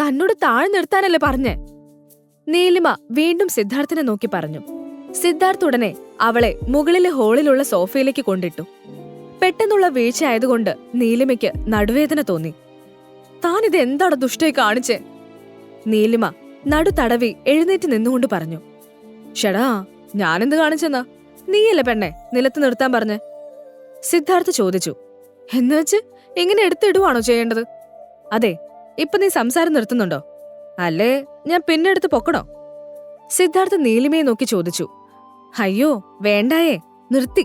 തന്നോട് താഴെ നിർത്താനല്ലേ പറഞ്ഞേ? നീലിമ വീണ്ടും സിദ്ധാർത്ഥിനെ നോക്കി പറഞ്ഞു. സിദ്ധാർത്ഥ് ഉടനെ അവളെ മുകളിലെ ഹോളിലുള്ള സോഫയിലേക്ക് കൊണ്ടിട്ടു. പെട്ടെന്നുള്ള വീഴ്ച ആയതുകൊണ്ട് നീലിമയ്ക്ക് നടുവേദന തോന്നി. താൻ ഇത് എന്താണ് ദുഷ്ടയെ കാണിച്ചേ? നീലിമ നടു തടവി എഴുന്നേറ്റ് നിന്നുകൊണ്ട് പറഞ്ഞു. ഷടാ ഞാനെന്ത് കാണിച്ചെന്നാ? നീയല്ലേ പെണ്ണെ നിലത്ത് നിർത്താൻ പറഞ്ഞ്? സിദ്ധാർത്ഥ് ചോദിച്ചു. എന്നുവെച്ച് ഇങ്ങനെ എടുത്തിടുവാണോ ചെയ്യേണ്ടത്? അതെ ഇപ്പൊ നീ സംസാരം നിർത്തുന്നുണ്ടോ? അല്ലേ ഞാൻ പിന്നെ എടുത്ത് പൊക്കണോ? സിദ്ധാർത്ഥ് നീലിമയെ നോക്കി ചോദിച്ചു. അയ്യോ വേണ്ടായേ നിർത്തി.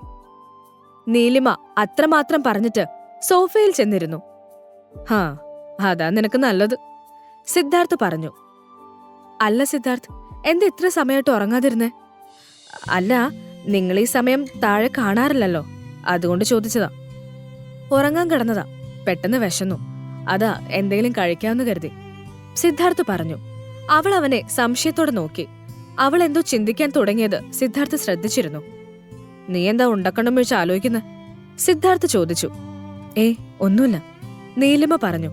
നീലിമ അത്രമാത്രം പറഞ്ഞിട്ട് സോഫയിൽ ചെന്നിരുന്നു. ഹാ അതാ നിനക്ക് നല്ലത്. സിദ്ധാർത്ഥ് പറഞ്ഞു. അല്ല സിദ്ധാർത്ഥ് എന്താ ഇത്ര സമയമായിട്ട് ഉറങ്ങാതിരുന്നേ? അല്ല നിങ്ങൾ ഈ സമയം താഴെ കാണാറില്ലല്ലോ. അതുകൊണ്ട് ചോദിച്ചതാ. ഉറങ്ങാൻ കിടന്നതാ. പെട്ടെന്ന് വിശന്നു. അതാ എന്തെങ്കിലും കഴിക്കാമെന്ന് കരുതി. സിദ്ധാർത്ഥ് പറഞ്ഞു. അവൾ അവനെ സംശയത്തോടെ നോക്കി. അവൾ എന്തോ ചിന്തിക്കാൻ തുടങ്ങിയത് സിദ്ധാർത്ഥ് ശ്രദ്ധിച്ചിരുന്നു. നീ എന്താ ഉണ്ടക്കണ്ണം വീഴ്ച ആലോചിക്കുന്ന? സിദ്ധാർത്ഥ് ചോദിച്ചു. ഏ ഒന്നുമില്ല നീലിമ പറഞ്ഞു.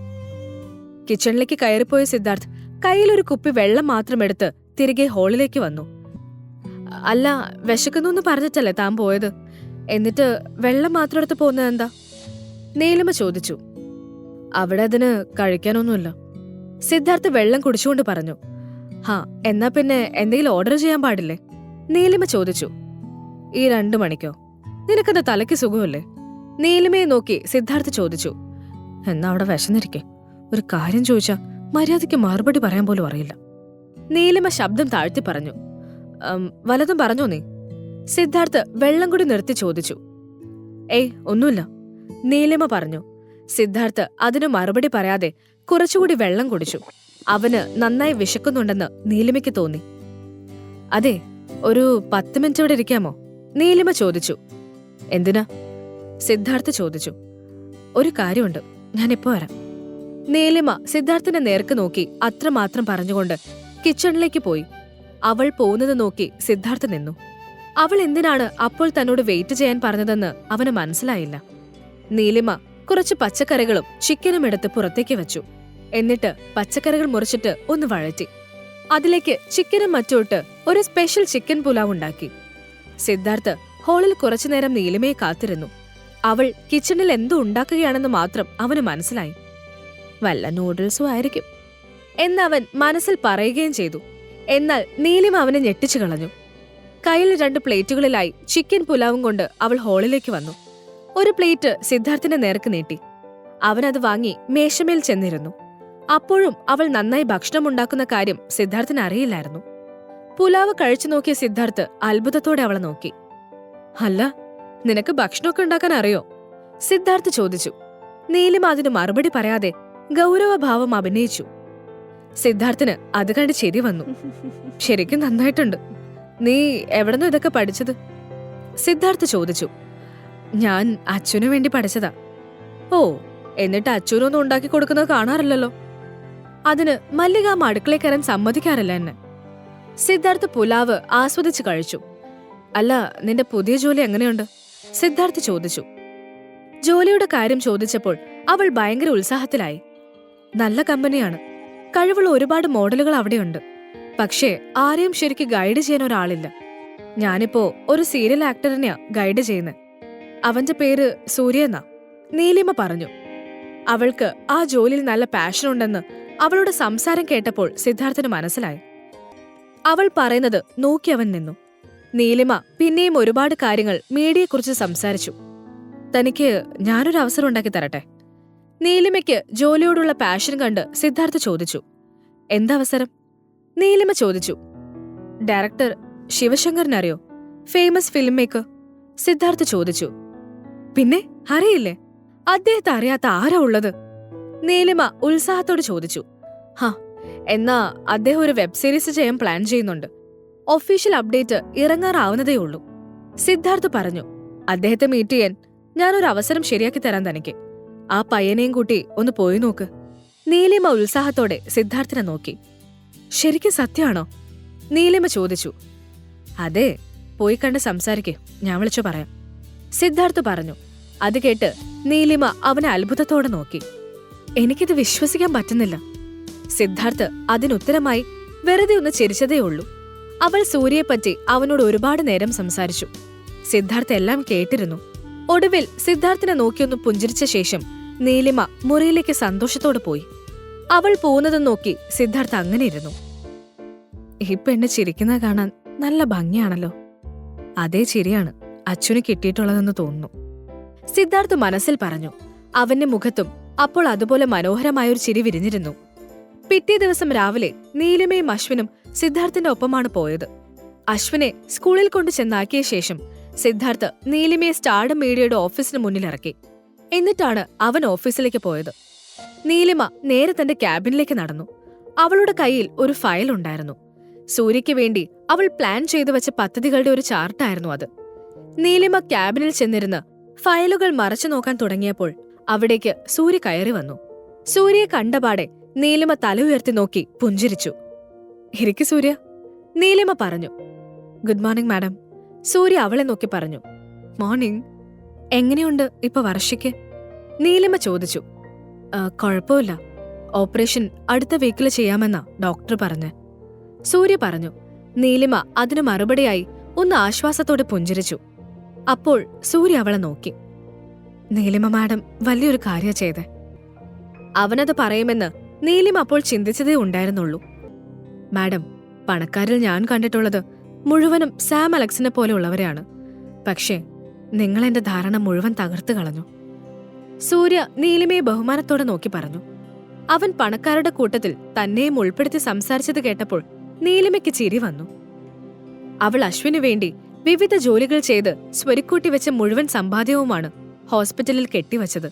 കിച്ചണിലേക്ക് കയറിപ്പോയ സിദ്ധാർത്ഥ് കയ്യിലൊരു കുപ്പി വെള്ളം മാത്രം എടുത്ത് തിരികെ ഹോളിലേക്ക് വന്നു. അല്ല വിശക്കുന്നു എന്ന് പറഞ്ഞിട്ടല്ലേ താൻ പോയത്? എന്നിട്ട് വെള്ളം മാത്രം എടുത്ത് പോകുന്നത് എന്താ? നീലിമ ചോദിച്ചു. അവിടെ അതിന് കഴിക്കാനൊന്നുമില്ല. സിദ്ധാർത്ഥ് വെള്ളം കുടിച്ചുകൊണ്ട് പറഞ്ഞു ഹാ എന്നാ പിന്നെ എന്തെങ്കിലും ഓർഡർ ചെയ്യാൻ പാടില്ലേ? നീലിമ ചോദിച്ചു ഈ രണ്ടു മണിക്കോ? നിനക്കത് തലയ്ക്ക് സുഖമല്ലേ? നീലിമയെ നോക്കി സിദ്ധാർത്ഥ് ചോദിച്ചു എന്നാ അവിടെ വിശന്നിരിക്കെ? ഒരു കാര്യം ചോദിച്ചാ മര്യാദയ്ക്ക് മറുപടി പറയാൻ പോലും അറിയില്ല. നീലിമ ശബ്ദം താഴ്ത്തി പറഞ്ഞു "ഉം, വലതും പറഞ്ഞോ നീ? സിദ്ധാർത്ഥ് വെള്ളം കൂടി നിർത്തി ചോദിച്ചു ഏയ് ഒന്നുമില്ല. നീലിമ പറഞ്ഞു സിദ്ധാർത്ഥ് അതിനു മറുപടി പറയാതെ കുറച്ചുകൂടി വെള്ളം കുടിച്ചു. അവന് നന്നായി വിശക്കുന്നുണ്ടെന്ന് നീലിമയ്ക്ക് തോന്നി. അതെ ഒരു പത്ത് മിനിറ്റ് ഇവിടെ ഇരിക്കാമോ? നീലിമ ചോദിച്ചു. എന്തിനാ? സിദ്ധാർത്ഥ് ചോദിച്ചു. ഒരു കാര്യമുണ്ട് ഞാനിപ്പോ വരാം. നീലിമ സിദ്ധാർത്ഥിന്റെ നേർക്ക് നോക്കി അത്രമാത്രം പറഞ്ഞുകൊണ്ട് കിച്ചണിലേക്ക് പോയി. അവൾ പോകുന്നത് നോക്കി സിദ്ധാർത്ഥ് നിന്നു. അവൾ എന്തിനാണ് അപ്പോൾ തന്നോട് വെയിറ്റ് ചെയ്യാൻ പറഞ്ഞതെന്ന് അവന് മനസ്സിലായില്ല. നീലിമ കുറച്ച് പച്ചക്കറികളും ചിക്കനും എടുത്ത് പുറത്തേക്ക് വെച്ചു. എന്നിട്ട് പച്ചക്കറികൾ മുറിച്ചിട്ട് ഒന്ന് വഴറ്റി. അതിലേക്ക് ചിക്കനും മറ്റുമിട്ട് ഒരു സ്പെഷ്യൽ ചിക്കൻ പുലാവ് ഉണ്ടാക്കി. സിദ്ധാർത്ഥ് ഹാളിൽ കുറച്ചുനേരം നീലിമയെ കാത്തിരുന്നു. അവൾ കിച്ചണിൽ എന്തോ ഉണ്ടാക്കുകയാണെന്ന് മാത്രം അവന് മനസ്സിലായി. വല്ല നൂഡിൽസും ആയിരിക്കും. എന്നവൻ മനസ്സിൽ പറയുകയും ചെയ്തു. എന്നാൽ നീലിമ അവനെ ഞെട്ടിച്ചു കളഞ്ഞു. കയ്യിൽ രണ്ട് പ്ലേറ്റുകളിലായി ചിക്കൻ പുലാവും കൊണ്ട് അവൾ ഹാളിലേക്ക് വന്നു. ഒരു പ്ലേറ്റ് സിദ്ധാർത്ഥിന്റെ നേർക്ക് നീട്ടി. അവനത് വാങ്ങി മേശമേൽ ചെന്നിരുന്നു. അപ്പോഴും അവൾ നന്നായി ഭക്ഷണം ഉണ്ടാക്കുന്ന കാര്യം സിദ്ധാർത്ഥിന് അറിയില്ലായിരുന്നു. പുലാവ് കഴിച്ചു നോക്കിയ സിദ്ധാർത്ഥ് അത്ഭുതത്തോടെ അവളെ നോക്കി. അല്ല നിനക്ക് ഭക്ഷണമൊക്കെ ഉണ്ടാക്കാൻ അറിയോ? സിദ്ധാർത്ഥ് ചോദിച്ചു. നീലിമ അതിന് മറുപടി പറയാതെ ഗൗരവഭാവം അഭിനയിച്ചു. സിദ്ധാർത്ഥിന് അത് കണ്ട് ചിരി വന്നു. ശരിക്കും നന്നായിട്ടുണ്ട്. നീ എവിടെന്നോ ഇതൊക്കെ പഠിച്ചത്? സിദ്ധാർത്ഥ് ചോദിച്ചു. ഞാൻ അച്ഛനു വേണ്ടി പഠിച്ചതാ. ഓ എന്നിട്ട് അച്ഛനൊന്നും ഉണ്ടാക്കി കൊടുക്കുന്നത് കാണാറില്ലല്ലോ. അതിന് മല്ലിക അടുക്കളയിൽ സമ്മതിക്കാറില്ല എന്നെ. സിദ്ധാർത്ഥ് പുലാവ് ആസ്വദിച്ച് കഴിച്ചു. അല്ല നിന്റെ പുതിയ ജോലി എങ്ങനെയുണ്ട്? സിദ്ധാർത്ഥ് ചോദിച്ചു. ജോലിയുടെ കാര്യം ചോദിച്ചപ്പോൾ അവൾ ഭയങ്കര ഉത്സാഹത്തിലായി. നല്ല കമ്പനിയാണ്. കഴിവുള്ള ഒരുപാട് മോഡലുകൾ അവിടെയുണ്ട്. പക്ഷേ ആരെയും ശരിക്ക് ഗൈഡ് ചെയ്യാൻ ഒരാളില്ല. ഞാനിപ്പോ ഒരു സീരിയൽ ആക്ടറിനെയാ ഗൈഡ് ചെയ്യുന്നത് അവന്റെ പേര് സൂര്യ എന്നാ. നീലിമ പറഞ്ഞു. അവൾക്ക് ആ ജോലിയിൽ നല്ല പാഷൻ ഉണ്ടെന്ന് അവളുടെ സംസാരം കേട്ടപ്പോൾ സിദ്ധാർത്ഥന് മനസ്സിലായി. അവൾ പറയുന്നത് നോക്കി അവൻ നിന്നു. നീലിമ പിന്നെയും ഒരുപാട് കാര്യങ്ങൾ മീഡിയയെക്കുറിച്ച് സംസാരിച്ചു. തനിക്ക് ഞാനൊരു അവസരം ഉണ്ടാക്കി തരട്ടെ? നീലിമയ്ക്ക് ജോലിയോടുള്ള പാഷൻ കണ്ട് സിദ്ധാർത്ഥ ചോദിച്ചു. എന്തവസരം നീലിമ ചോദിച്ചു. ഡയറക്ടർ ശിവശങ്കറിനറിയോ? ഫേമസ് ഫിലിം മേക്കർ സിദ്ധാർത്ഥ ചോദിച്ചു. പിന്നെ അറിയില്ലേ? അദ്ദേഹത്തെ അറിയാത്ത ആരാ ഉള്ളത്? നീലിമ ഉത്സാഹത്തോട് ചോദിച്ചു. ഹാ എന്നാ അദ്ദേഹം ഒരു വെബ് സീരീസ് ചെയ്യാൻ പ്ലാൻ ചെയ്യുന്നുണ്ട്. ഒഫീഷ്യൽ അപ്ഡേറ്റ് ഇറങ്ങാറാവുന്നതേ ഉള്ളൂ. സിദ്ധാർത്ഥ് പറഞ്ഞു അദ്ദേഹത്തെ മീറ്റ് ചെയ്യാൻ ഞാനൊരു അവസരം ശരിയാക്കി തരാൻ തനിക്ക്. ആ പയ്യനെയും കൂട്ടി ഒന്ന് പോയി നോക്ക്. നീലിമ ഉത്സാഹത്തോടെ സിദ്ധാർത്ഥിനെ നോക്കി. ശരിക്കും സത്യമാണോ? നീലിമ ചോദിച്ചു. അതെ പോയി കണ്ട് സംസാരിക്കേ. ഞാൻ വിളിച്ചു പറയാം. സിദ്ധാർത്ഥ് പറഞ്ഞു. അത് കേട്ട് നീലിമ അവനെ അത്ഭുതത്തോടെ നോക്കി. എനിക്കിത് വിശ്വസിക്കാൻ പറ്റുന്നില്ല. സിദ്ധാർത്ഥ് അതിനുത്തരമായി വെറുതെ ഒന്ന് ചിരിച്ചതേ ഉള്ളൂ. അവൾ സൂര്യയെപ്പറ്റി അവനോട് ഒരുപാട് നേരം സംസാരിച്ചു. സിദ്ധാർത്ഥ എല്ലാം കേട്ടിരുന്നു. ഒടുവിൽ സിദ്ധാർത്ഥിനെ നോക്കിയൊന്ന് പുഞ്ചിരിച്ച ശേഷം നീലിമ മുറിയിലേക്ക് സന്തോഷത്തോടെ പോയി. അവൾ പോകുന്നതും നോക്കി സിദ്ധാർത്ഥ് അങ്ങനെ ഇരുന്നു. ഈ പെണ്ണ് ചിരിക്കുന്നത് കാണാൻ നല്ല ഭംഗിയാണല്ലോ. അതേ ചിരിയാണ്. അച്ഛന് കിട്ടിയിട്ടുള്ളതെന്ന് തോന്നുന്നു. സിദ്ധാർത്ഥ് മനസ്സിൽ പറഞ്ഞു അവന്റെ മുഖത്തും അപ്പോൾ അതുപോലെ മനോഹരമായൊരു ചിരി വിരിഞ്ഞിരുന്നു. പിറ്റേ ദിവസം രാവിലെ നീലിമയും അശ്വിനും സിദ്ധാർത്ഥിന്റെ ഒപ്പമാണ് പോയത്. അശ്വിനെ സ്കൂളിൽ കൊണ്ടു ചെന്നാക്കിയ ശേഷം സിദ്ധാർത്ഥ് നീലിമയെ സ്റ്റാർഡം മീഡിയയുടെ ഓഫീസിന് മുന്നിലിറക്കി എന്നിട്ടാണ് അവൻ ഓഫീസിലേക്ക് പോയത്. നീലിമ നേരെ തന്റെ ക്യാബിനിലേക്ക് നടന്നു. അവളുടെ കയ്യിൽ ഒരു ഫയൽ ഉണ്ടായിരുന്നു. സൂര്യയ്ക്ക് വേണ്ടി അവൾ പ്ലാൻ ചെയ്തു വെച്ച പദ്ധതികളുടെ ഒരു ചാർട്ടായിരുന്നു അത്. നീലിമ ക്യാബിനിൽ ചെന്നിരുന്ന് ഫയലുകൾ മറച്ചു നോക്കാൻ തുടങ്ങിയപ്പോൾ അവിടേക്ക് സൂര്യ കയറി വന്നു. സൂര്യയെ കണ്ടപാടെ നീലിമ തല ഉയർത്തി നോക്കി പുഞ്ചിരിച്ചു. ഇരിക്കു സൂര്യ നീലിമ പറഞ്ഞു. ഗുഡ് മോർണിംഗ് മാഡം സൂര്യ അവളെ നോക്കി പറഞ്ഞു. മോർണിംഗ് എങ്ങനെയുണ്ട് ഇപ്പൊ വർഷയ്ക്ക്? നീലിമ ചോദിച്ചു. കുഴപ്പമില്ല. ഓപ്പറേഷൻ അടുത്ത വീക്കിൽ ചെയ്യാമെന്നാ ഡോക്ടർ പറഞ്ഞ്. സൂര്യ പറഞ്ഞു. നീലിമ അതിനു മറുപടിയായി ഒന്ന് ആശ്വാസത്തോടെ പുഞ്ചിരിച്ചു. അപ്പോൾ സൂര്യ അവളെ നോക്കി. നീലിമ മാഡം വലിയൊരു കാര്യം ചെയ്തേ. അവനത് പറയുമെന്ന് നീലിമ അപ്പോൾ ചിന്തിച്ചതേ ഉണ്ടായിരുന്നുള്ളൂ. മാഡം പണക്കാരിൽ ഞാൻ കണ്ടിട്ടുള്ളത് മുഴുവനും സാം അലക്സിനെ പോലെയുള്ളവരെയാണ് പക്ഷേ നിങ്ങൾ എന്റെ ധാരണ മുഴുവൻ തകർത്തു കളഞ്ഞു. സൂര്യ നീലിമയെ ബഹുമാനത്തോടെ നോക്കി പറഞ്ഞു. അവൻ പണക്കാരുടെ കൂട്ടത്തിൽ തന്നെയും ഉൾപ്പെടുത്തി സംസാരിച്ചത് കേട്ടപ്പോൾ നീലിമയ്ക്ക് ചിരി വന്നു. അവൾ അശ്വിനു വേണ്ടി വിവിധ ജോലികൾ ചെയ്ത് സ്വരിക്കൂട്ടി വെച്ച മുഴുവൻ സമ്പാദ്യവുമാണ് ഹോസ്പിറ്റലിൽ കെട്ടിവച്ചത്.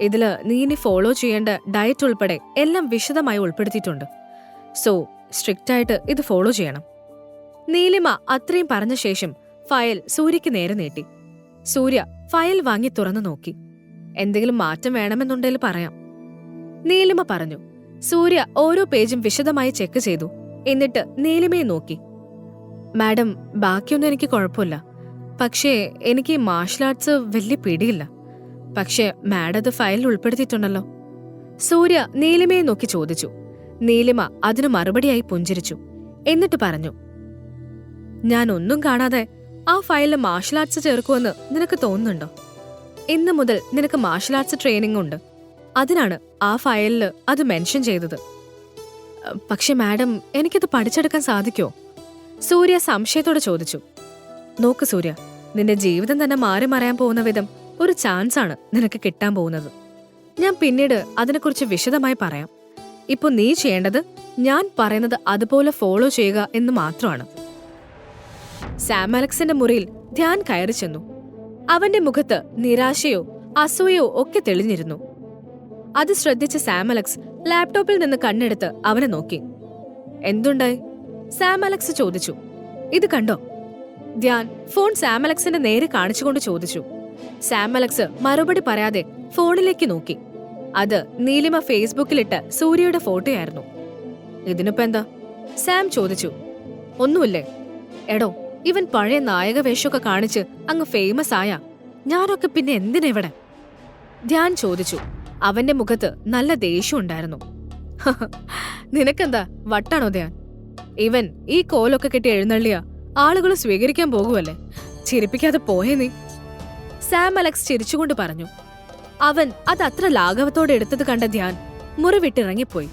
ഇതിൽ നീ ഇനി ഫോളോ ചെയ്യേണ്ട ഡയറ്റ് ഉൾപ്പെടെ എല്ലാം വിശദമായി ഉൾപ്പെടുത്തിയിട്ടുണ്ട്. സോ സ്ട്രിക്റ്റ് ആയിട്ട് ഇത് ഫോളോ ചെയ്യണം. നീലിമ അത്രയും പറഞ്ഞ ശേഷം ഫയൽ സൂര്യയ്ക്ക് നേരെ നീട്ടി. സൂര്യ ഫയൽ വാങ്ങി തുറന്നു നോക്കി. എന്തെങ്കിലും മാറ്റം വേണമെന്നുണ്ടെങ്കിൽ പറയാം. നീലിമ പറഞ്ഞു. സൂര്യ ഓരോ പേജും വിശദമായി ചെക്ക് ചെയ്തു. എന്നിട്ട് നീലിമയെ നോക്കി. മാഡം ബാക്കിയൊന്നും എനിക്ക് കുഴപ്പമില്ല. പക്ഷേ എനിക്ക് മാർഷൽ ആർട്സ് വലിയ പിടിയില്ല. പക്ഷേ മാഡം അത് ഫയലിൽ ഉൾപ്പെടുത്തിയിട്ടുണ്ടല്ലോ. സൂര്യ നീലിമയെ നോക്കി ചോദിച്ചു. നീലിമ അതിനു മറുപടിയായി പുഞ്ചിരിച്ചു. എന്നിട്ട് പറഞ്ഞു ഞാൻ ഒന്നും കാണാതെ ആ ഫയലിൽ മാർഷൽ ആർട്സ് ചേർക്കുമെന്ന് നിനക്ക് തോന്നുന്നുണ്ടോ? ഇന്ന് മുതൽ നിനക്ക് മാർഷൽ ആർട്സ് ട്രെയിനിങ് ഉണ്ട്. അതിനാണ് ആ ഫയലിൽ അത് മെൻഷൻ ചെയ്തത്. പക്ഷെ മാഡം എനിക്കത് പഠിച്ചെടുക്കാൻ സാധിക്കുമോ സൂര്യ സംശയത്തോടെ ചോദിച്ചു. നോക്ക് സൂര്യ നിന്റെ ജീവിതം തന്നെ മാറി മറയാൻ പോകുന്ന വിധം ഒരു ചാൻസ് ആണ് നിനക്ക് കിട്ടാൻ പോകുന്നത്. ഞാൻ പിന്നീട് അതിനെക്കുറിച്ച് വിശദമായി പറയാം. ഇപ്പൊ നീ ചെയ്യേണ്ടത് ഞാൻ പറയുന്നത് അതുപോലെ ഫോളോ ചെയ്യുക എന്ന് മാത്രമാണ്. സാം അലക്സിന്റെ മുറിയിൽ ധ്യാൻ കയറി ചെന്നു. അവന്റെ മുഖത്ത് നിരാശയോ അസൂയോ ഒക്കെ തെളിഞ്ഞിരുന്നു. അത് ശ്രദ്ധിച്ച സാം അലക്സ് ലാപ്ടോപ്പിൽ നിന്ന് കണ്ണെടുത്ത് അവനെ നോക്കി. എന്തുണ്ടായി? സാം അലക്സ് ചോദിച്ചു. ഇത് കണ്ടോ? ധ്യാൻ ഫോൺ സാം അലക്സിന്റെ നേരെ കാണിച്ചുകൊണ്ട് ചോദിച്ചു. സാം അലക്സ് മറുപടി പറയാതെ ഫോണിലേക്ക് നോക്കി. അത് നീലിമ ഫേസ്ബുക്കിലിട്ട സൂര്യയുടെ ഫോട്ടോയായിരുന്നു. ഇതിനിപ്പോ എന്താ? സാം ചോദിച്ചു. ഒന്നുമില്ലേ? എടോ ഇവൻ പഴയ നായക വേഷമൊക്കെ കാണിച്ച് അങ്ങ് ഫേമസ് ആയ. ഞാനൊക്കെ പിന്നെ എന്തിനെവിടെ? ധ്യാൻ ചോദിച്ചു. അവന്റെ മുഖത്ത് നല്ല ദേഷ്യം ഉണ്ടായിരുന്നു. നിനക്കെന്താ? വട്ടാണോ ധ്യാൻ? ഇവൻ ഈ കോലൊക്കെ കെട്ടി എഴുന്നള്ളിയ. ആളുകൾ സ്വീകരിക്കാൻ പോകുമല്ലേ ചിരിപ്പിക്കാതെ പോയേ നീ. സാം അലക്സ് ചിരിച്ചുകൊണ്ട് പറഞ്ഞു. അവൻ അത് അത്ര ലാഘവത്തോടെ എടുത്തത് കണ്ട ധ്യാൻ മുറിവിട്ടിറങ്ങിപ്പോയി.